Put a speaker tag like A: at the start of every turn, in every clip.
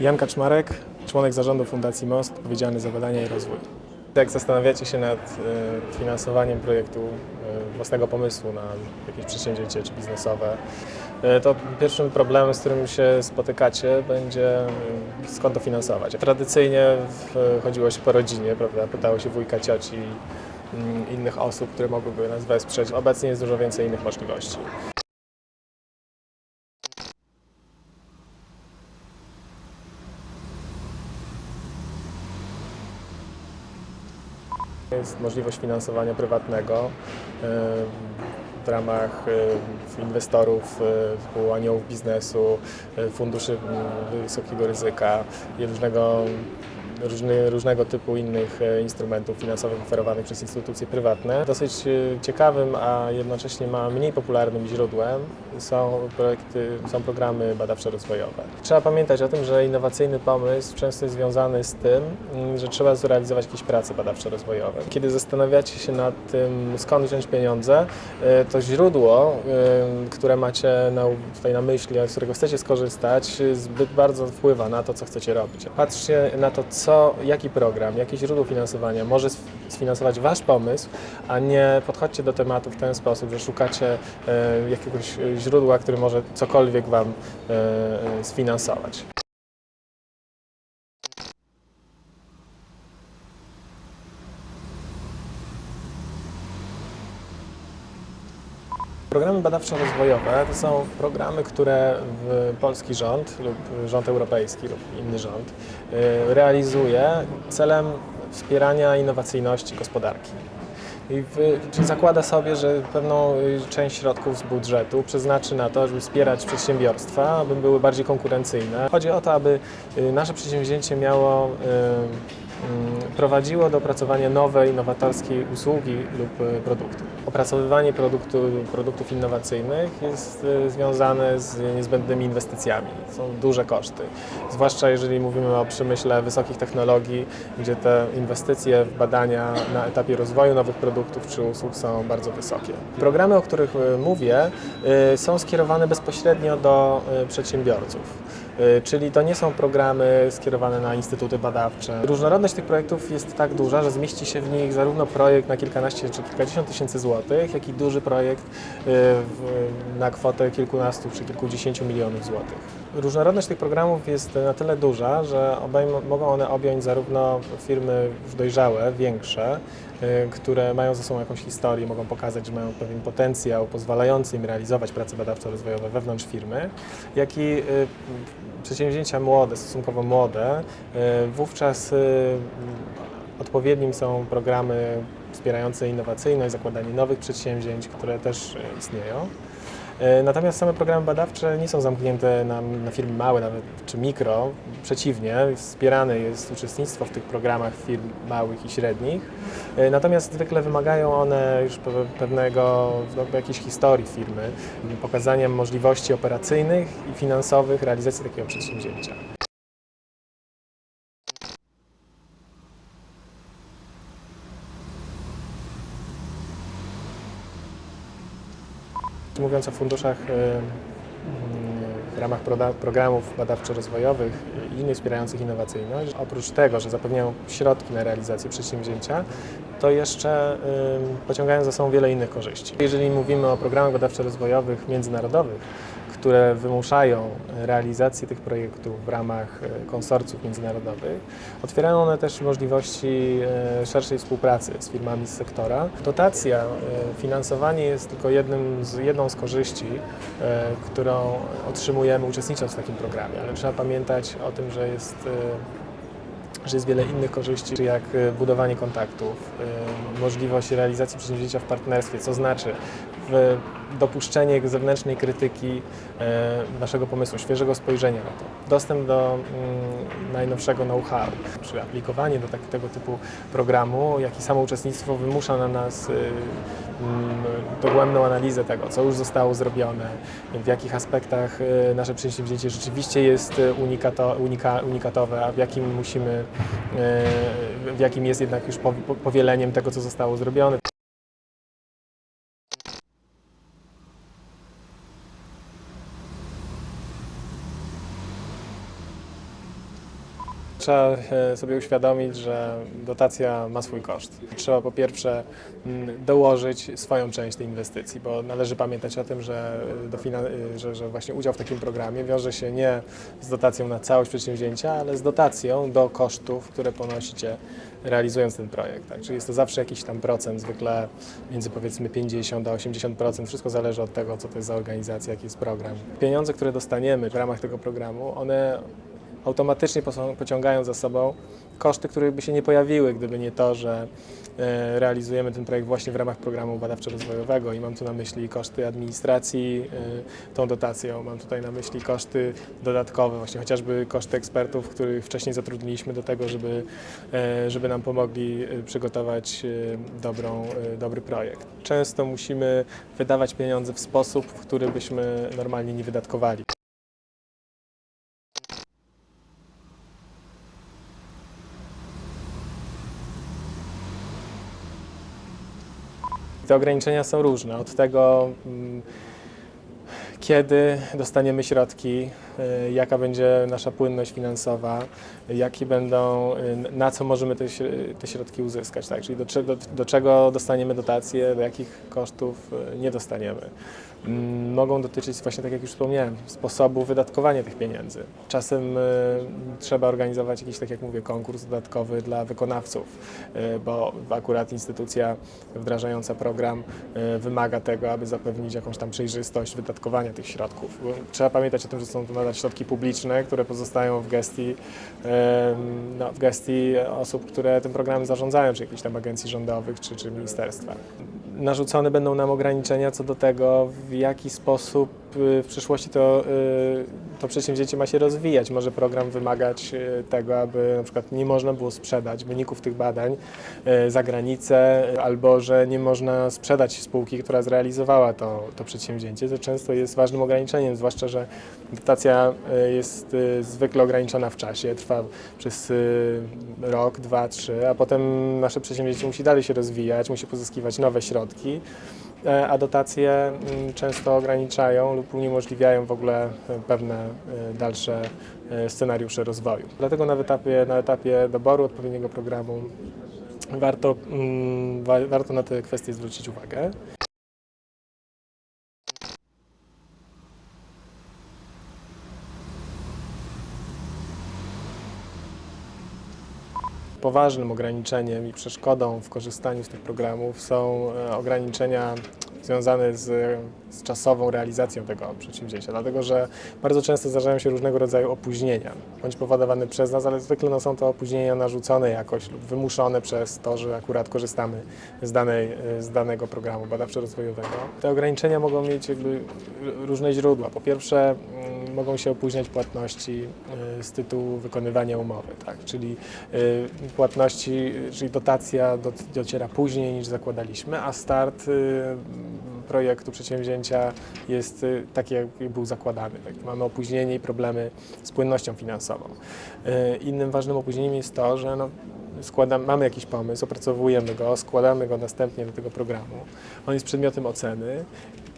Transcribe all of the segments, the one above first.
A: Jan Kaczmarek, członek zarządu Fundacji Most, odpowiedzialny za badania i rozwój. Jak zastanawiacie się nad e, finansowaniem projektu e, własnego pomysłu na jakieś przedsięwzięcie czy biznesowe, e, to pierwszym problemem, z którym się spotykacie, będzie skąd to finansować. Tradycyjnie chodziło się po rodzinie, prawda? pytało się wujka, cioci, mm, innych osób, które mogłyby nas wesprzeć. Obecnie jest dużo więcej innych możliwości. Możliwość finansowania prywatnego w ramach inwestorów, e, aniołów biznesu, e, funduszy wysokiego ryzyka i różnego, różny, różnego typu innych e, instrumentów finansowych oferowanych przez instytucje prywatne. Dosyć e, ciekawym, a jednocześnie ma mniej popularnym źródłem są projekty, są programy badawczo-rozwojowe. Trzeba pamiętać o tym, że innowacyjny pomysł często jest związany z tym, mm, że trzeba zrealizować jakieś prace badawczo-rozwojowe. Kiedy zastanawiacie się nad tym, skąd wziąć pieniądze, e, to źródło, które macie na, tutaj na myśli, z którego chcecie skorzystać, zbyt bardzo wpływa na to, co chcecie robić. Patrzcie na to, co, jaki program, jakie źródło finansowania może sf- sfinansować Wasz pomysł, a nie podchodźcie do tematu w ten sposób, że szukacie e, jakiegoś źródła, które może cokolwiek Wam e, e, sfinansować. Programy badawczo-rozwojowe to są programy, które polski rząd lub rząd europejski lub inny rząd y, realizuje celem wspierania innowacyjności gospodarki. I w, zakłada sobie, że pewną y, część środków z budżetu przeznaczy na to, żeby wspierać przedsiębiorstwa, aby były bardziej konkurencyjne. Chodzi o to, aby y, nasze przedsięwzięcie miało prowadziło do opracowania nowej, innowatorskiej usługi lub y, produktu. Opracowywanie produktu, produktów innowacyjnych jest y, związane z niezbędnymi inwestycjami. Są duże koszty, zwłaszcza jeżeli mówimy o przemyśle wysokich technologii, gdzie te inwestycje w badania na etapie rozwoju nowych produktów czy usług są bardzo wysokie. Programy, o których y, mówię, są skierowane bezpośrednio do przedsiębiorców. Czyli to nie są programy skierowane na instytuty badawcze. Różnorodność tych projektów jest tak duża, że zmieści się w nich zarówno projekt na kilkanaście czy kilkadziesiąt tysięcy złotych, jak i duży projekt y, na kwotę kilkunastu czy kilkudziesięciu milionów złotych. Różnorodność tych programów jest na tyle duża, że obejmą, mogą one objąć zarówno firmy dojrzałe, większe, które mają ze sobą jakąś historię, mogą pokazać, że mają pewien potencjał pozwalający im realizować prace badawczo-rozwojowe wewnątrz firmy, jak i y, przedsięwzięcia młode, stosunkowo młode. y, Wówczas odpowiednim są programy wspierające innowacyjność, zakładanie nowych przedsięwzięć, które też istnieją. Y, Natomiast same programy badawcze nie są zamknięte na, na firmy małe nawet, czy mikro. Przeciwnie, wspierane jest uczestnictwo w tych programach firm małych i średnich. Y, Natomiast zwykle wymagają one już pe- pewnego no, jakiejś historii firmy, pokazaniem możliwości operacyjnych i finansowych realizacji takiego przedsięwzięcia. Mówiąc o funduszach y, y, w ramach programów badawczo-rozwojowych i innych wspierających innowacyjność, oprócz tego, że zapewniają środki na realizację przedsięwzięcia, to jeszcze y, pociągają za sobą wiele innych korzyści. Jeżeli mówimy o programach badawczo-rozwojowych międzynarodowych, które wymuszają realizację tych projektów w ramach e, konsorcjów międzynarodowych, otwierają one też możliwości e, szerszej współpracy z firmami z sektora. Dotacja, e, finansowanie jest tylko jednym z, jedną z korzyści, którą otrzymujemy uczestnicząc w takim programie, ale trzeba pamiętać o tym, że jest że jest wiele innych korzyści, jak budowanie kontaktów, możliwość realizacji przedsięwzięcia w partnerstwie, co znaczy w dopuszczenie zewnętrznej krytyki e, naszego pomysłu, świeżego spojrzenia na to, dostęp do mm, najnowszego know-how, czy aplikowanie do tak, tego typu programu, jak i samo uczestnictwo wymusza na nas e, mm, dogłębną analizę tego, co już zostało zrobione, w jakich aspektach e, nasze przedsięwzięcie rzeczywiście jest e, unikato, unika, unikatowe, a w jakim musimy, w jakim jest jednak już po- po- powieleniem tego, co zostało zrobione. Trzeba e, sobie uświadomić, że dotacja ma swój koszt. Trzeba po pierwsze mm, dołożyć swoją część tej inwestycji, bo należy pamiętać o tym, że, e, e, że, że właśnie udział w takim programie wiąże się nie z dotacją na całość przedsięwzięcia, ale z dotacją do kosztów, które ponosicie realizując ten projekt. Tak? Czyli jest to zawsze jakiś tam procent, zwykle między powiedzmy 50 a 80%. Wszystko zależy od tego, co to jest za organizacja, jaki jest program. Pieniądze, które dostaniemy w ramach tego programu, one automatycznie pociągają za sobą koszty, które by się nie pojawiły, gdyby nie to, że e, realizujemy ten projekt właśnie w ramach programu badawczo-rozwojowego i mam tu na myśli koszty administracji e, tą dotacją, mam tutaj na myśli koszty dodatkowe, właśnie chociażby koszty ekspertów, których wcześniej zatrudniliśmy do tego, żeby, e, żeby nam pomogli przygotować dobrą, dobry projekt. Często musimy wydawać pieniądze w sposób, w który byśmy normalnie nie wydatkowali. Te ograniczenia są różne. Od tego, mm, kiedy dostaniemy środki, y, jaka będzie nasza płynność finansowa, jakie będą, y, na co możemy te, śr- te środki uzyskać, tak? czyli do, do, do czego dostaniemy dotacje, do jakich kosztów y, nie dostaniemy. Mm, Mogą dotyczyć właśnie, tak jak już wspomniałem, sposobu wydatkowania tych pieniędzy. Czasem y, trzeba organizować jakiś, tak jak mówię, konkurs dodatkowy dla wykonawców, y, bo akurat instytucja wdrażająca program y, wymaga tego, aby zapewnić jakąś tam przejrzystość wydatkowania tych środków. Trzeba pamiętać o tym, że są to nadal środki publiczne, które pozostają w gestii, no, w gestii osób, które tym programem zarządzają, czy jakichś tam agencji rządowych, czy, czy ministerstwa. Narzucone będą nam ograniczenia co do tego, w jaki sposób y, w przyszłości to, y, to przedsięwzięcie ma się rozwijać. Może program wymagać y, tego, aby na przykład nie można było sprzedać wyników tych badań za granicę, albo że nie można sprzedać spółki, która zrealizowała to, to przedsięwzięcie. To często jest ważnym ograniczeniem, zwłaszcza, że dotacja jest zwykle ograniczona w czasie, trwa przez rok, dwa, trzy, a potem nasze przedsięwzięcie musi dalej się rozwijać, musi pozyskiwać nowe środki, a dotacje mm, często ograniczają lub uniemożliwiają w ogóle e, pewne e, dalsze e, scenariusze rozwoju. Dlatego na etapie, na etapie doboru odpowiedniego programu warto, mm, wa- warto na te kwestie zwrócić uwagę. Poważnym ograniczeniem i przeszkodą w korzystaniu z tych programów są e, ograniczenia związane z, z czasową realizacją tego przedsięwzięcia, dlatego że bardzo często zdarzają się różnego rodzaju opóźnienia, bądź powodowane przez nas, ale zwykle no, są to opóźnienia narzucone jakoś lub wymuszone przez to, że akurat korzystamy z, danej, z danego programu badawczo-rozwojowego. Te ograniczenia mogą mieć jakby różne źródła. Po pierwsze, mm, mogą się opóźniać płatności e, z tytułu wykonywania umowy, tak? czyli e, płatności, czyli dotacja do, dociera później niż zakładaliśmy, a start y, projektu, przedsięwzięcia jest y, taki, jak był zakładany. Tak? Mamy opóźnienie i problemy z płynnością finansową. Y, Innym ważnym opóźnieniem jest to, że no, składam, mamy jakiś pomysł, opracowujemy go, składamy go następnie do tego programu. On jest przedmiotem oceny.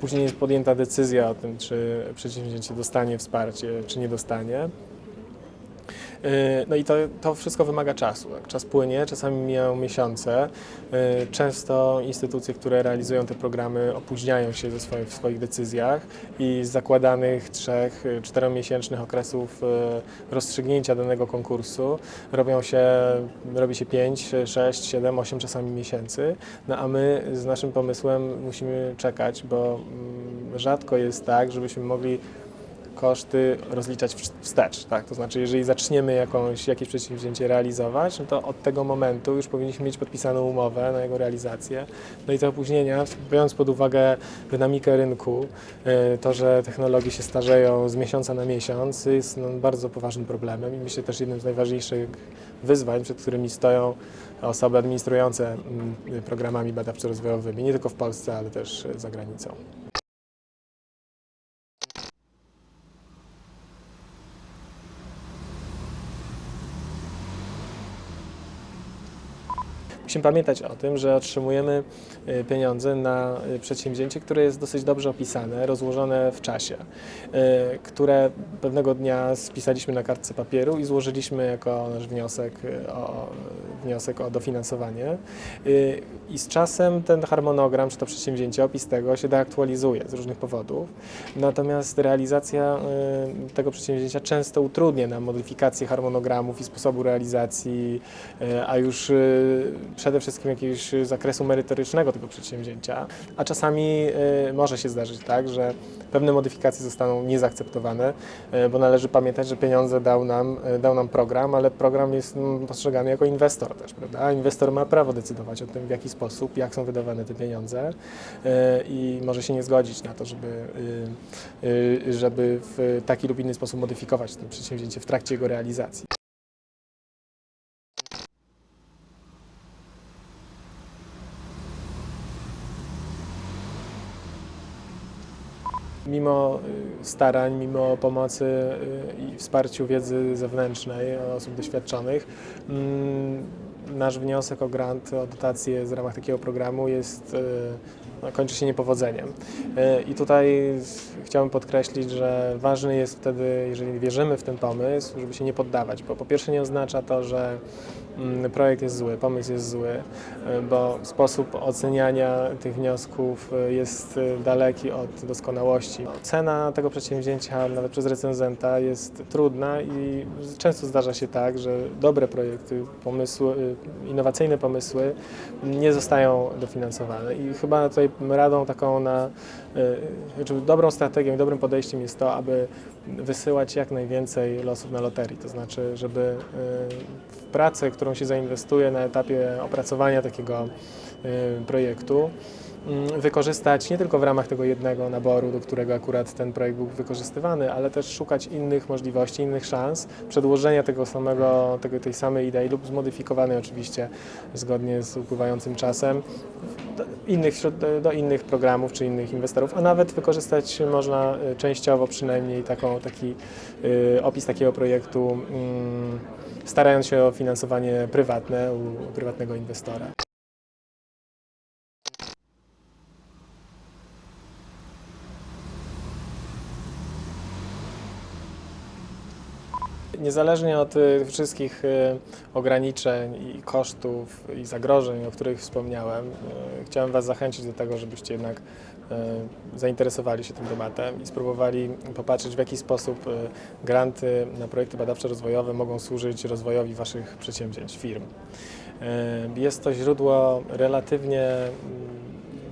A: Później jest podjęta decyzja o tym, czy przedsięwzięcie dostanie wsparcie, czy nie dostanie. Yy, No i to, to wszystko wymaga czasu. Czas płynie, czasami mijają miesiące. Yy, Często instytucje, które realizują te programy, opóźniają się ze swoich, w swoich decyzjach i z zakładanych trzech, yy, czteromiesięcznych okresów rozstrzygnięcia danego konkursu robią się, robi się 5, 6, 7, 8 czasami miesięcy. No a my z naszym pomysłem musimy czekać, bo mm, rzadko jest tak, żebyśmy mogli koszty rozliczać wstecz. Tak? To znaczy, jeżeli zaczniemy jakąś, jakieś przedsięwzięcie realizować, no to od tego momentu już powinniśmy mieć podpisaną umowę na jego realizację. No i te opóźnienia, biorąc pod uwagę dynamikę rynku, y, to, że technologie się starzeją z miesiąca na miesiąc, jest no, bardzo poważnym problemem i myślę też jednym z najważniejszych wyzwań, przed którymi stoją osoby administrujące mm, programami badawczo-rozwojowymi, nie tylko w Polsce, ale też za granicą. Musimy pamiętać o tym, że otrzymujemy y, pieniądze na y, przedsięwzięcie, które jest dosyć dobrze opisane, rozłożone w czasie, y, które pewnego dnia spisaliśmy na kartce papieru i złożyliśmy jako nasz wniosek o, wniosek o dofinansowanie. Y, I z czasem ten harmonogram, czy to przedsięwzięcie, opis tego się deaktualizuje z różnych powodów. Natomiast realizacja y, tego przedsięwzięcia często utrudnia nam modyfikację harmonogramów i sposobu realizacji, y, a już przede wszystkim jakiegoś zakresu merytorycznego tego przedsięwzięcia. A czasami może się zdarzyć tak, że pewne modyfikacje zostaną niezaakceptowane, bo należy pamiętać, że pieniądze dał nam, dał nam program, ale program jest mm, postrzegany jako inwestor też, prawda? A inwestor ma prawo decydować o tym, w jaki sposób, jak są wydawane te pieniądze y, i może się nie zgodzić na to, żeby, y, y, żeby w taki lub inny sposób modyfikować to przedsięwzięcie w trakcie jego realizacji. Mimo starań, mimo pomocy y, i wsparciu wiedzy zewnętrznej osób doświadczonych, mm, nasz wniosek o grant, o dotację z ramach takiego programu jest, y, no, kończy się niepowodzeniem. Y, I tutaj chciałbym podkreślić, że ważny jest wtedy, jeżeli wierzymy w ten pomysł, żeby się nie poddawać, bo po pierwsze nie oznacza to, że projekt jest zły, pomysł jest zły, y, bo sposób oceniania tych wniosków y, jest y, daleki od doskonałości. Cena tego przedsięwzięcia, nawet przez recenzenta, jest trudna i często zdarza się tak, że dobre projekty, pomysły, innowacyjne pomysły nie zostają dofinansowane. I chyba tutaj radą taką na, znaczy dobrą strategią dobrym podejściem jest to, aby wysyłać jak najwięcej losów na loterii. To znaczy, żeby y, w pracę, którą się zainwestuje na etapie opracowania takiego y, projektu, wykorzystać nie tylko w ramach tego jednego naboru, do którego akurat ten projekt był wykorzystywany, ale też szukać innych możliwości, innych szans, przedłożenia tego samego, tego, tej samej idei lub zmodyfikowanej oczywiście zgodnie z upływającym czasem do innych, do innych programów czy innych inwestorów, a nawet wykorzystać można y, częściowo przynajmniej taką, taki y, opis takiego projektu, mm, starając się o finansowanie prywatne u prywatnego inwestora. Niezależnie od y, wszystkich y, ograniczeń i kosztów i zagrożeń, o których wspomniałem, y, chciałem Was zachęcić do tego, żebyście jednak zainteresowali się tym tematem i spróbowali popatrzeć, w jaki sposób granty na projekty badawczo-rozwojowe mogą służyć rozwojowi Waszych przedsięwzięć, firm. Jest to źródło relatywnie mm,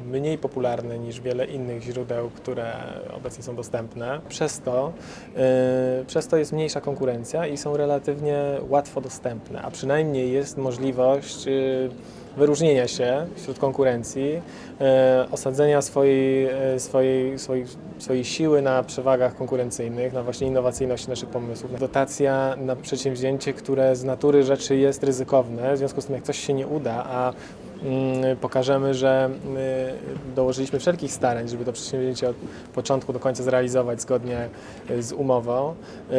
A: mniej popularne niż wiele innych źródeł, które obecnie są dostępne. Przez to, yy, przez to jest mniejsza konkurencja i są relatywnie łatwo dostępne, a przynajmniej jest możliwość yy, wyróżnienia się wśród konkurencji, yy, osadzenia swojej, swojej, swojej, swojej siły na przewagach konkurencyjnych, na właśnie innowacyjności naszych pomysłów. Dotacja na przedsięwzięcie, które z natury rzeczy jest ryzykowne, w związku z tym jak coś się nie uda, a pokażemy, że dołożyliśmy wszelkich starań, żeby to przedsięwzięcie od początku do końca zrealizować zgodnie y, z umową, y,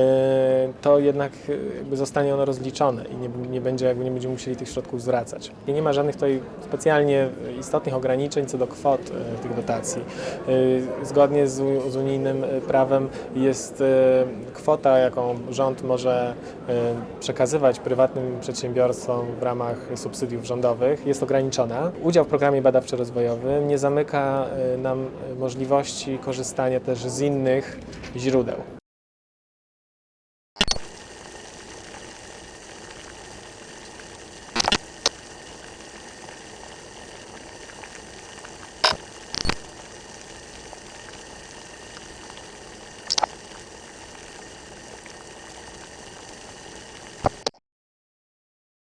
A: to jednak y, zostanie ono rozliczone i nie, nie, będzie, jakby nie będziemy musieli tych środków zwracać. I nie ma żadnych tutaj specjalnie istotnych ograniczeń co do kwot tych dotacji. Zgodnie z, z unijnym prawem jest kwota, jaką rząd może przekazywać prywatnym przedsiębiorstwom w ramach subsydiów rządowych jest ograniczona. Udział w programie badawczo-rozwojowym nie zamyka y, nam y, możliwości korzystania też z innych źródeł.